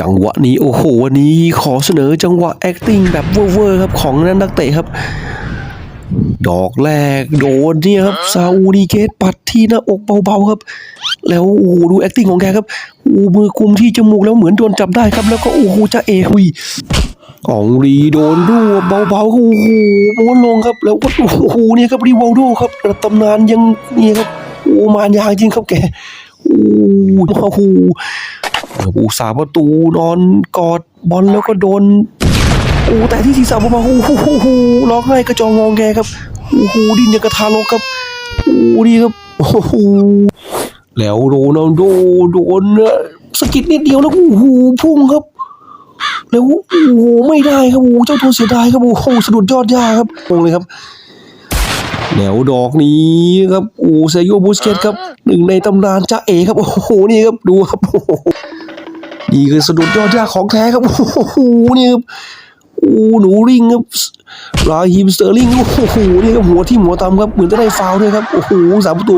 จังหวะนี้โอ้โหวันนี้ขอเสนอจังหวะ acting แบบเวอร์ๆครับของนัทนักเตะครับ ดอกแรกโดนเนี่ยครับซาอูดีเกตปัดที่หน้าอกเบาๆครับ แล้วโอ้โหดู acting ของแกครับโอ้มือกุมที่จมูกแล้วเหมือนโดนจับได้ครับ แล้วก็โอ้โหจะเอหุยอองรีโดนรวบเบาๆโอ้โหม้วนลงครับ แล้วก็โอ้โหเนี่ยครับรีวอลโดครับตำนานยังเนี่ยครับโอ้มานยางจริงครับแกโอ้โห อ้โหผู้สาประตูนอนกอดบอลแล้วก็โดนโอ้แต่ที่ศีรษะเบาๆโอ้โหโอ้โหร้องไห้กระจองงองแกครับโอ้โหดิ้นอย่างกระทารกครับโอ้ดีครับโอ้โหแล้วโรนัลโดโดนสะกิดนิดเดียวแล้วโอ้โหพุ่งครับแล้วโอ้โหไม่ได้ครับโอ้โหเจ้าตัวเสียดายครับโอ้โหสะดุดยอดหญ้าครับงงเลยครับแล้วดอกนี้ครับโอ้เซโยบูสเกตครับหนึ่งในตำนานจ้าเอครับโอ้โหนี่ครับดูครับโอ้โห นี่คือสะดุดยอดหญ้าของแท้ครับ โอ้โหนี่ครับโอ้หนูริงครับราฮิมสเตอร์ลิง โอ้โหนี่ครับหัวที่หัวตามครับ เหมือนจะได้ฟาวด้วยครับ โอ้โหสามประตู